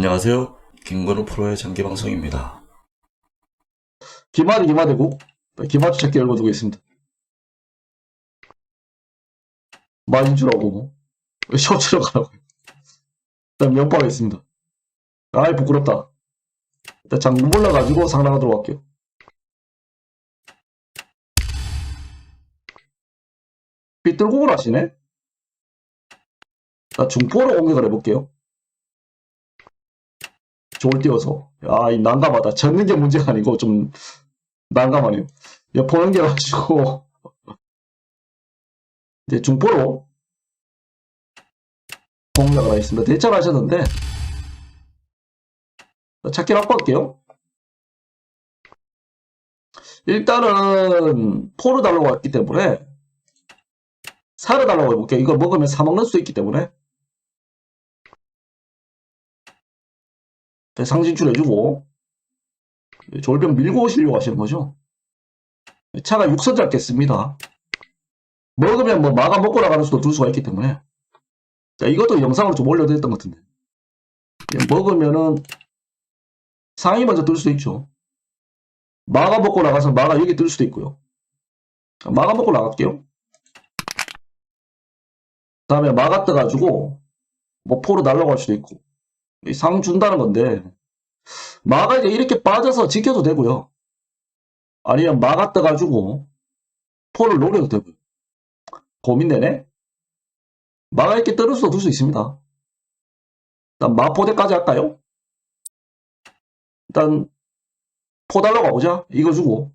안녕하세요. 김건우 프로의 장기 방송입니다. 기마디 기마대고 기마주 찾기 열고 두고 있습니다. 마진주라고 뭐 쇼츠로 가라고 일단 면파가 있습니다. 아이 부끄럽다. 일단 장군 몰라가지고 상당하도록 할게요. 삐뚤곡을 하시네? 나 중포로 공격을 해볼게요. 띄워서. 야, 이 난감하다. 젓는 게 문제가 아니고 좀 난감하네요. 옆포 넘겨가지고 이제 중포로 공략을 하겠습니다. 대처를 하셨는데 찾기 확보할게요. 일단은 포를 달라고 했기 때문에 살을 달라고 해볼게요. 이거 먹으면 사먹는 수 있기 때문에 상진출 해주고 졸병 밀고 오시려고 하시는 거죠. 차가 6선 잡겠습니다. 먹으면 뭐 마가 먹고 나가는 수도 둘 수가 있기 때문에 자 이것도 영상으로 좀 올려드렸던 것 같은데 먹으면은 상이 먼저 뜰 수도 있죠. 마가 먹고 나가서 마가 여기 뜰 수도 있고요. 자, 마가 먹고 나갈게요. 다음에 마가 떠가지고 뭐 포로 날라고 할 수도 있고 이 상 준다는 건데 마가 이제 이렇게 빠져서 지켜도 되고요. 아니면 마가 떠가지고 포를 노려도 되고요. 고민되네? 마가 이렇게 떨을 수도 둘 수 있습니다. 일단 마포대까지 할까요? 일단 포 달러 가보자. 이거 주고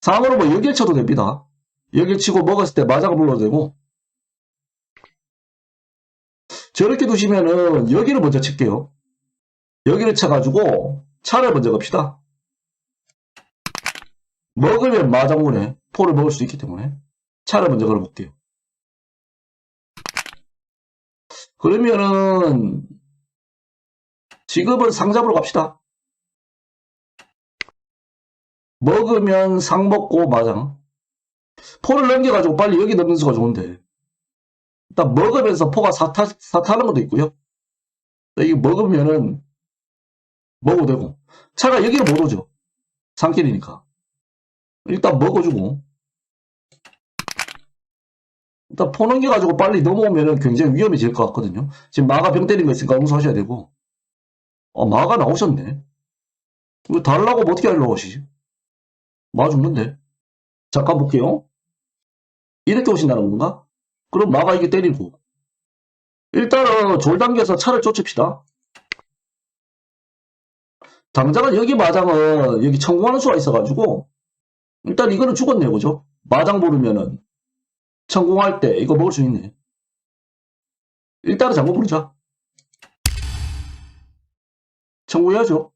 상으로 뭐 여길 쳐도 됩니다. 여길 치고 먹었을 때 마자가 불러도 되고 저렇게 두시면은 여기를 먼저 칠게요. 여기를 쳐가지고 차를 먼저 갑시다. 먹으면 마장군에 포를 먹을 수 있기 때문에 차를 먼저 걸어볼게요. 그러면은 지금은 상잡으로 갑시다. 먹으면 상 먹고 마장. 포를 넘겨가지고 빨리 여기 넣는 수가 좋은데 일단 먹으면서 포가 사타, 사타는 것도 있고요. 이게 먹으면은 먹어도 되고 차가 여기를 못 오죠. 산길이니까. 일단 먹어주고 일단 포 넘겨가지고 빨리 넘어오면은 굉장히 위험해질 것 같거든요. 지금 마가 병 때린 거 있으니까 응수하셔야 되고 어 마가 나오셨네. 이거 달라고 뭐 어떻게 하려고 하시지? 마 죽는데. 잠깐 볼게요. 이렇게 오신다는 건가? 그럼 마가 이게 때리고 일단은 졸 당겨서 차를 쫓읍시다. 당장은 여기 마장은 여기 천공하는 수가 있어가지고 일단 이거는 죽었네요 그죠? 마장 부르면은 천공할 때 이거 먹을 수 있네. 일단은 장고 부르자. 청구해야죠.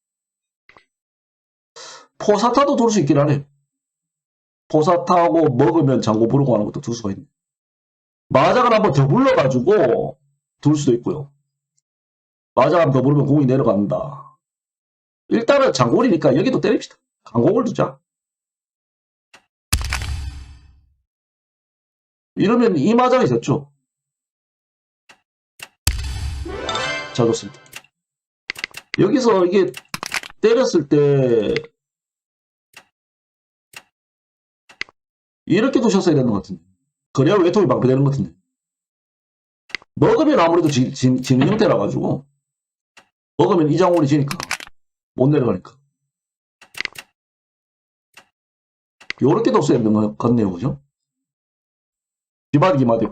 포사타도 돌 수 있긴 하네. 포사타하고 먹으면 장고 부르고 하는 것도 둘 수가 있네. 마장을 한번 더 불러가지고 둘 수도 있고요. 마장 한번 더 부르면 공이 내려간다. 일단은 장골이니까 여기도 때립시다. 강공을 두자. 이러면 이 마장이 됐죠. 자, 좋습니다. 여기서 이게 때렸을 때 이렇게 두셨어야 되는 것 같은데. 그래야 외통이 방패되는 것 같은데. 먹으면 아무래도 지, 지, 지는 형태라 가지고 먹으면 이장원이 지니까 못 내려가니까. 요렇게 뒀어야 되는 것 같네요. 그죠? 기마디 기마디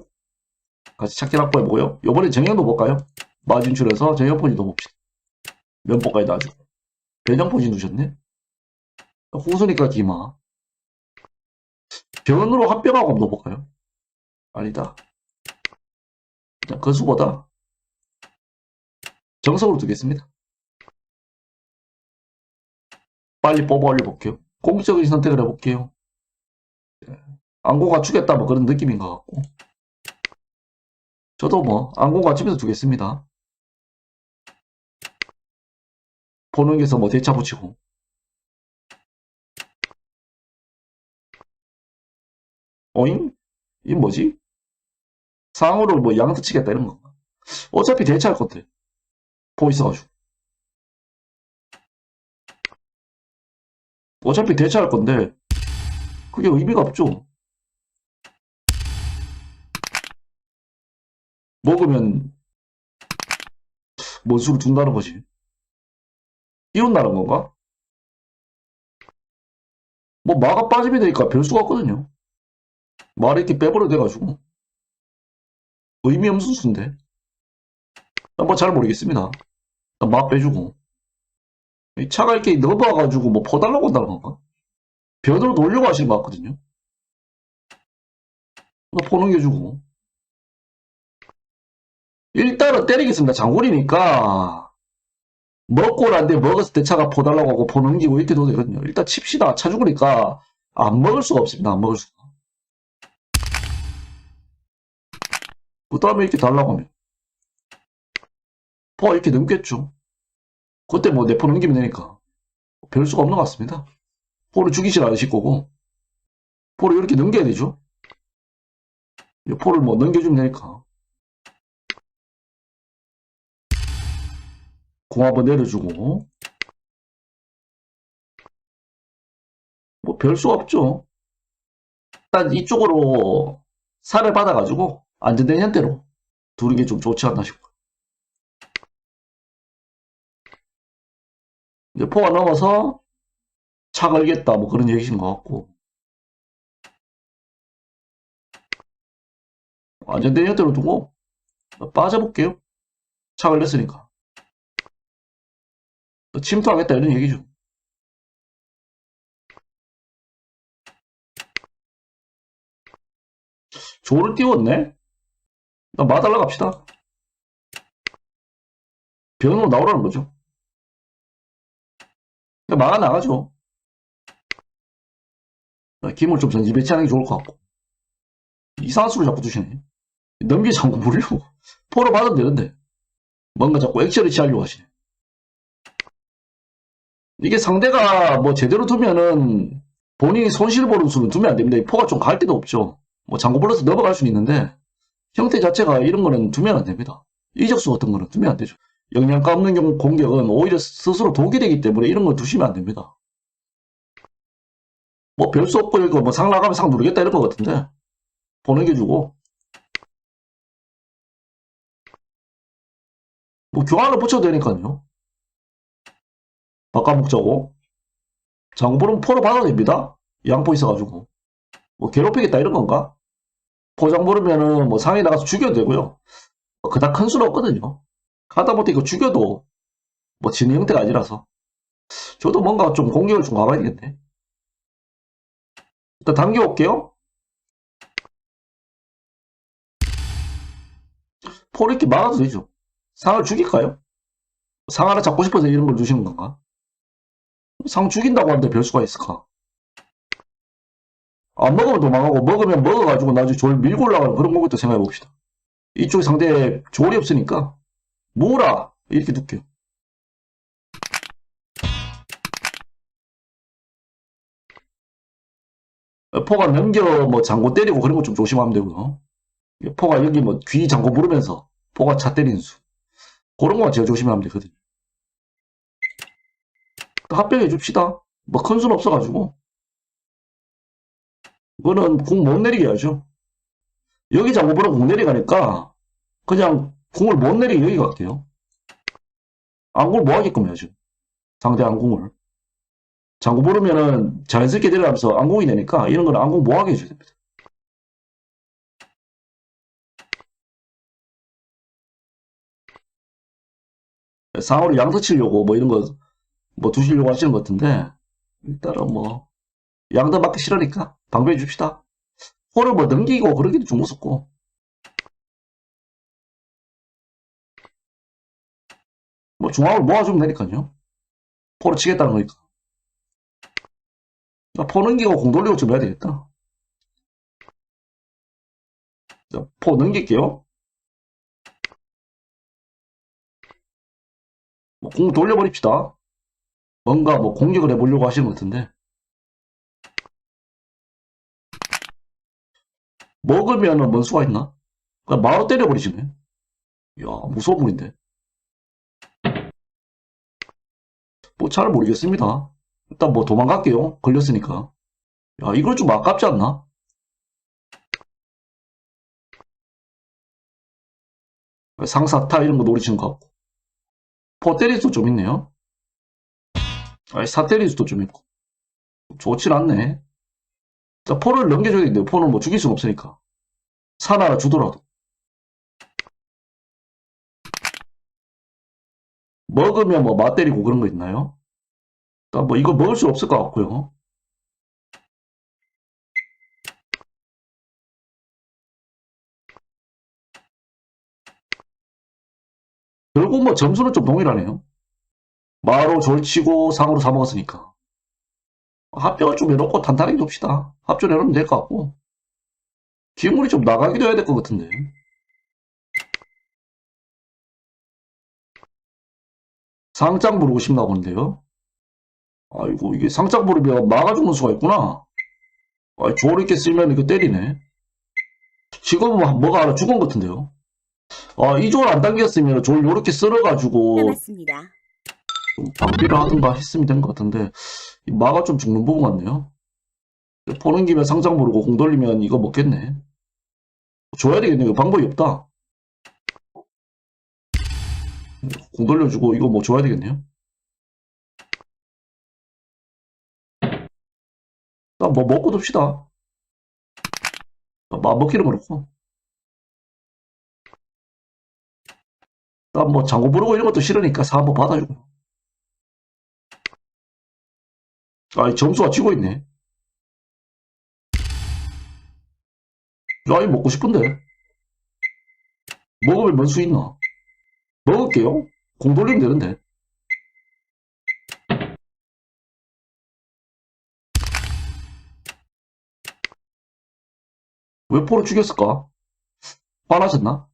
같이 찾기 확보해보고요. 요번에 정형도 볼까요? 마진출해서 정형 포진도 봅시다. 면포까지 놔주고. 배정 포진 두셨네? 후수니까 기마. 변으로 한 뼈하고 한번 넣어볼까요? 아니다. 일단 그 수보다 정석으로 두겠습니다. 빨리 뽑아 올려볼게요. 공적인 선택을 해볼게요. 안고 갖추겠다 뭐 그런 느낌인 것 같고 저도 뭐 안고 갖추면서 두겠습니다. 보는 게서 뭐 대차 붙이고 어잉? 이 뭐지? 상으로 뭐 양수 치겠다 이런 거. 어차피 대차할 건데. 포 있어가지고. 어차피 대체할 건데, 그게 의미가 없죠. 먹으면, 뭔 수를 둔다는 거지. 띄운다는 건가? 뭐, 마가 빠지면 되니까 별 수가 없거든요. 말이 이렇게 빼버려 돼가지고. 의미 없는 수인데. 뭐잘 모르겠습니다. 일단 마 빼주고. 이 차가 이렇게 넘어와가지고 뭐 퍼달라고 한다는 건가? 변으로 돌려고 하시는 것 같거든요. 포 넘겨주고. 일단은 때리겠습니다. 장군이니까. 먹고 난데 먹었을 때 차가 포달라고 하고 포 넘기고 이렇게 도 되거든요. 일단 칩시다. 차 죽으니까 안 먹을 수가 없습니다. 안 먹을 수가. 그 다음에 이렇게 달라고 하면. 포 이렇게 넘겠죠. 그때 뭐 내포 넘기면 되니까. 별 수가 없는 것 같습니다. 포를 죽이질 않으실 거고. 포를 이렇게 넘겨야 되죠. 이 포를 뭐 넘겨주면 되니까. 공 한번 내려주고. 뭐 별 수가 없죠. 일단 이쪽으로 살을 받아가지고 안전된 형태로 두는 게 좀 좋지 않나 싶어요. 이제 포가 넘어서 차 걸겠다 뭐 그런 얘기신 것 같고 안전된 형태로 두고 빠져볼게요. 차 걸렸으니까 침투하겠다 이런 얘기죠. 조를 띄웠네? 나 마달라 갑시다. 변으로 나오라는 거죠. 막아 나가죠. 김을 좀 전지 배치하는 게 좋을 것 같고. 이상한 수를 자꾸 두시네. 넘기 자꾸 무리고. 포로 받으면 되는데. 뭔가 자꾸 액션을 취하려고 하시네. 이게 상대가 뭐 제대로 두면은 본인이 손실 보는 수는 두면 안 됩니다. 이 포가 좀 갈 데도 없죠. 뭐 장고 불러서 넘어갈 수는 있는데 형태 자체가 이런 거는 두면 안 됩니다. 이적수 같은 거는 두면 안 되죠. 영양가 없는 경우 공격은 오히려 스스로 독이 되기 때문에 이런 거 두시면 안 됩니다. 뭐 별 수 없고 이거 뭐상 나가면 상 누르겠다 이럴 것 같은데 보는 게 주고 뭐 교환을 붙여도 되니까요. 바꿔먹자고 장보는 포로 받아도 됩니다. 양포 있어가지고 뭐 괴롭히겠다 이런 건가? 포장 부르면은 뭐 상에 나가서 죽여도 되고요. 뭐 그닥 큰 수는 없거든요. 하다못해 이거 죽여도 뭐 지는 형태가 아니라서 저도 뭔가 좀 공격을 좀 가봐야 되겠네. 일단 당겨올게요. 포를 이렇게 막아도 되죠. 상을 죽일까요? 상 하나 잡고 싶어서 이런 걸 주시는 건가? 상 죽인다고 하는데 별 수가 있을까? 안 먹으면 도망가고 먹으면 먹어가지고 나중에 졸 밀고 올라가는 그런 것부터 생각해 봅시다. 이쪽 상대 졸이 없으니까 뭐라 이렇게 둘게요. 포가 넘겨 뭐 장고 때리고 그런 거 좀 조심하면 되고요. 포가 여기 뭐 귀 장고 부르면서 포가 차 때리는 수 그런 거만 제일 조심하면 되거든요. 또 합병해 줍시다. 뭐 큰 수는 없어가지고 이거는 궁못 내리게 하죠. 여기 장고 부르면 궁 내려가니까 그냥 궁을 못 내리게 여기 갈게요. 안궁을 뭐 하게끔 해야죠. 상대 안궁을. 장구 부르면은 자연스럽게 내려가면서 안궁이 되니까 이런 거는 안궁 뭐 하게 해줘야 됩니다. 상어로 양서 치려고 뭐 이런 거 뭐 두시려고 하시는 것 같은데 일단은 뭐 양도 맞기 싫으니까 방배해 줍시다. 호를 뭐 넘기고 그러기도 좀 무섭고 뭐 중앙을 모아주면 되니까요. 포를 치겠다는 거니까. 자, 포 넘기고 공 돌리고 좀 해야 되겠다. 자, 포 넘길게요. 뭐공 돌려버립시다. 뭔가 뭐 공격을 해보려고 하시는 것 같은데. 먹으면은 뭔 수가 있나? 그냥 마로 때려버리시네. 이야, 무서운 분인데. 뭐 잘 모르겠습니다. 일단 뭐 도망갈게요. 걸렸으니까. 야, 이걸 좀 아깝지 않나? 상사타 이런 거 노리시는 것 같고. 포테리스도 좀 있네요. 아니, 사테리스도 좀 있고. 좋진 않네. 자, 포를 넘겨줘야 되는데, 포는 뭐 죽일 순 없으니까. 사나라 주더라도. 먹으면 뭐 맞때리고 그런 거 있나요? 일단 뭐 이거 먹을 수 없을 것 같고요. 결국 뭐 점수는 좀 동일하네요. 마로 졸치고 상으로 사먹었으니까. 합격을 좀 해놓고 탄탄하게 둡시다. 합격을 해놓으면 될 것 같고. 기물이 좀 나가기도 해야 될 것 같은데. 상장 부르고 싶나 본데요. 아이고, 이게 상장 부르면 막아 죽는 수가 있구나. 아, 조를 이렇게 쓰면 이거 때리네. 지금은 뭐가 하나 죽은 것 같은데요. 아, 이 조를 안 당겼으면 졸 요렇게 쓸어가지고 남았습니다. 좀 방비를 하든가 했으면 된 것 같은데, 이 마가 좀 죽는 부분 같네요. 포는 김에 상장 부르고 공 돌리면 이거 먹겠네. 줘야 되겠네. 이거 방법이 없다. 공 돌려주고 이거 뭐 줘야 되겠네요. 나 뭐 먹고 둡시다. 마 먹기는 그렇고. 나 뭐 장고 부르고 이런 것도 싫으니까 사 한번 받아주고. 아이 점수가 지고 있네. 야, 이 먹고 싶은데. 먹으면 뭔수 있나? 먹을게요. 공 돌리면 되는데. 왜 포를 죽였을까? 화나셨나?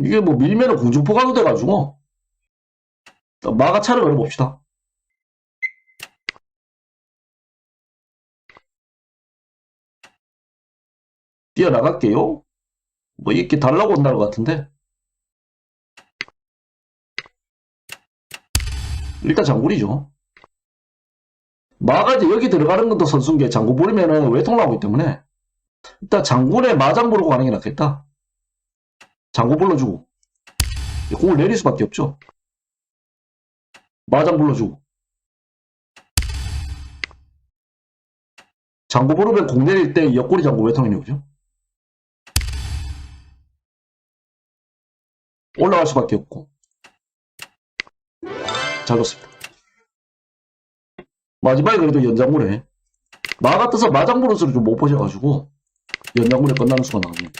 이게 뭐 밀면은 공중포 가도 돼가지고. 일단 마가 차를 걸어봅시다. 뛰어나갈게요. 뭐 이렇게 달라고 온다는 것 같은데. 일단 장군이죠. 마가 이제 여기 들어가는 것도 선수인 게 장군 부리면은 외통 나오기 때문에 일단 장군의 마장 부르고 가는 게 낫겠다. 장군 불러주고 공을 내릴 수밖에 없죠. 마장 불러주고 장구 부르면 공 내릴 때 옆구리 장구 외통이 나오죠. 올라갈 수밖에 없고 잘 넣습니다. 마지막에 그래도 연장물에 마가 떠서 마장부릇을 좀못 보셔가지고 연장물에 끝나는 수가 나오네요.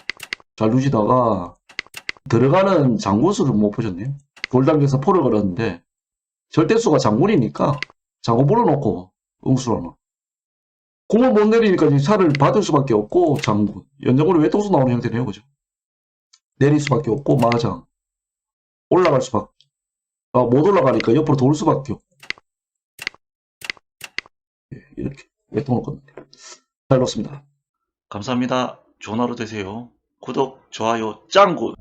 잘 누시다가 들어가는 장군수를 못 보셨네요. 돌당겨서 포를 걸었는데 절대수가 장군이니까 장군 불러놓고 응수라는 공을 못 내리니까 차를 받을 수밖에 없고 장군 연장물에 외통수 나오는 형태네요. 그죠? 내릴 수밖에 없고 마장 올라갈 수밖에 아, 못 올라가니까 옆으로 돌 수밖에 없고 예, 이렇게 외통을 껐는데 잘 넣습니다. 감사합니다. 좋은 하루 되세요. 구독, 좋아요, 짱구!